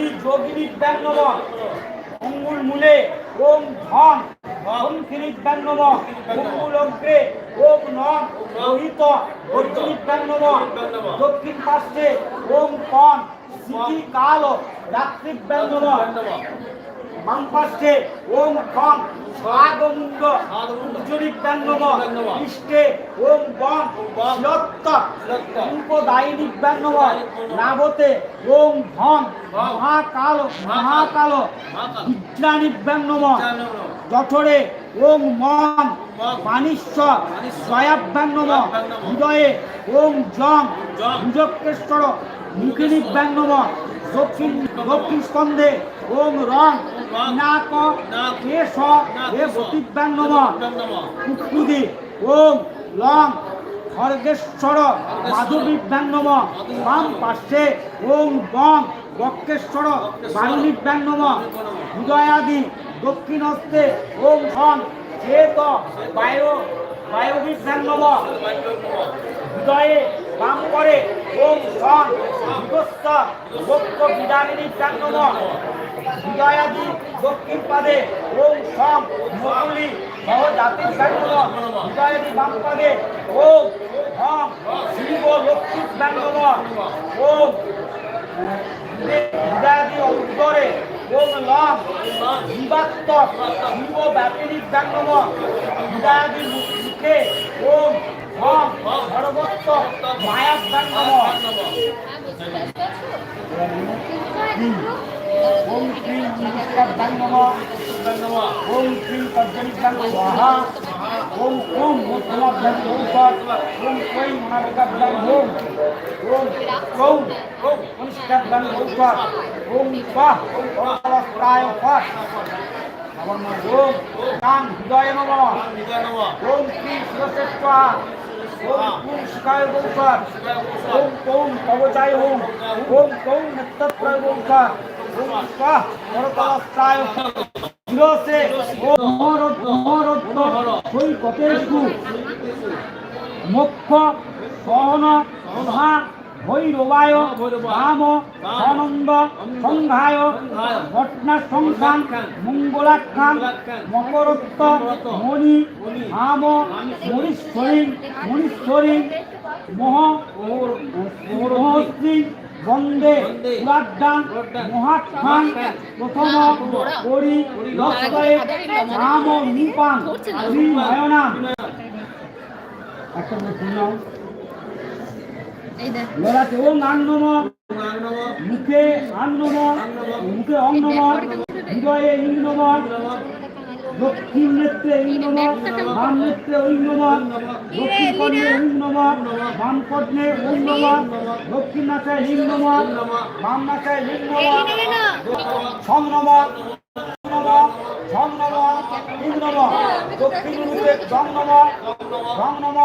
যোগিনী যোগিনী ব্যঙ্গম অঙ্গুল মূলে, ওম ধন ধন কিরিট ব্যঙ্গম অঙ্গুল অগ্রে, ওম নম রোহিত অর্জুনী ব্যঙ্গম দক্ষিণ পার্শ্বে ওম কন সিটি কাল রাত্রি ব্যঙ্গম বাম ওম কন স্বাগমুঙ্গ উজ্জুরি ব্যঙ্গম ইষ্টে ওম বম শিরত্ত রূপদায়িনী ব্যঙ্গম নাবতে ওম ধন মহাকাল মহাকাল। বিজ্ঞানী ব্যঙ্গম। জঠরে ওম মম। মানিস্য জয়াভ্যাঙ্গম হৃদয়ে ওম জম। ভুজকেশ্বর মুখিনী ব্যঙ্গম। দক্ষিণ দক্ষিণ স্কন্ধে ওম রং, নাক, কেশ, এ গতিব্যাঙ্গম কুকুদি ওম লং, খড়গেশ্বর মাধবী ব্যঙ্গম বাম পার্শ্বে ওম বম বক্রেশ্বর ব্যঙ্গম হৃদয়াদি দক্ষিণ হস্তে ওম ধন চেত বায়ু বায়ুবী ব্যঙ্গম হৃদয়ে বাম করে ওম ধন বিগস্ত বক্ষ বিদারিণী ব্যঙ্গম হৃদয়াদি দক্ষিণ পাদে ওম সম মকুলি সহ জাতির ব্যঙ্গম হৃদয়াদি বাম পাদে ওম হম শিব লক্ষ্মী ব্যঙ্গম ওম হৃদয়াদি উত্তরে ওম লম জীবাত্ম শিব ব্যাপিনী ব্যঙ্গম হৃদয়াদি মুখে ওম হম মায়া ব্যঙ্গম ওম ক্রিম নমস্কার ব্যঙ্গম ওম ক্রিম তর্জনী ব্যঙ্গম ওম ওম মধ্যমাভ্যাম ঔষধ ওম ক্রৈম মনাবিকাভ্যাম ওম ওম ক্রৌম অনুষ্কাভ্যাম ঔষধ ওম স্বাহ অবস্থায় ফট ওম কাম হৃদয় নম। ওম ক্রিম শিরশ্রেষ্ঠ ওম শিখায় ঔষধ ওম কৌম কবচায় ওম ওম কৌম ঔষধ ওম স্বাহ পরতলস্থায় শিরসে ও মহরত্ন মহরত্ন সৈকতেষু মোক্ষ সহন মহা ভৈরবায় রাম সনন্দ সংঘায় ঘটনা সংখ্যান মঙ্গলাখ্যান মকরত্ব মণি হাম মণীশ্বরী মণীশ্বরী মহ মহশ্রী বন্দে পুরাদ্দান মহাখ্যান প্রথম করি লক্ষ্যে রাম নিপান শ্রী নয়নাম। একটা শুনলাম লড়াতে ওম আন্নম মুখে আন্নম মুখে অং নম হৃদয়ে ইং নম দক্ষিণ নেত্রে ইং নম বাম নেত্রে ওং নম দক্ষিণ কর্ণে ইং নম বাম কর্ণে ওং নম দক্ষিণ নাচায় লিং নম বাম নাচায় লিং নম ছং নম নম ছং নম ইং নম দক্ষিণ মুখে জং নম রং নম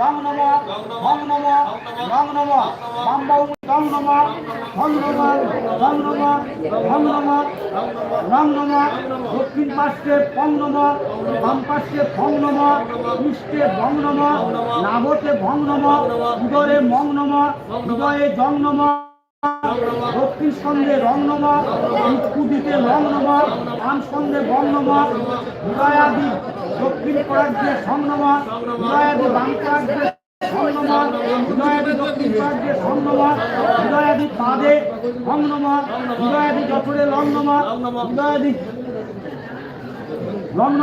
রং নম, ভং নম নম বাম বাউ রং নম, ভং নম রং নম রং নম, দক্ষিণ পার্শ্বে পং নম, বাম পাশে ফং নম, পৃষ্ঠে ভং নম, নাভতে ভং নম, উদরে মং নম, হৃদয়ে জং নম। দক্ষিণ স্কন্ধে রং নম উৎকুদিতে রং নম বাম স্কন্ধে বং নম হৃদয়াদি দক্ষিণ পরাজ্যে সং নম হৃদয়াদি বাম পরাজ্যে সং নম হৃদয়াদি দক্ষিণ পরাজ্যে সং নম হৃদয়াদি পাদে হৃদয়াদি লং নম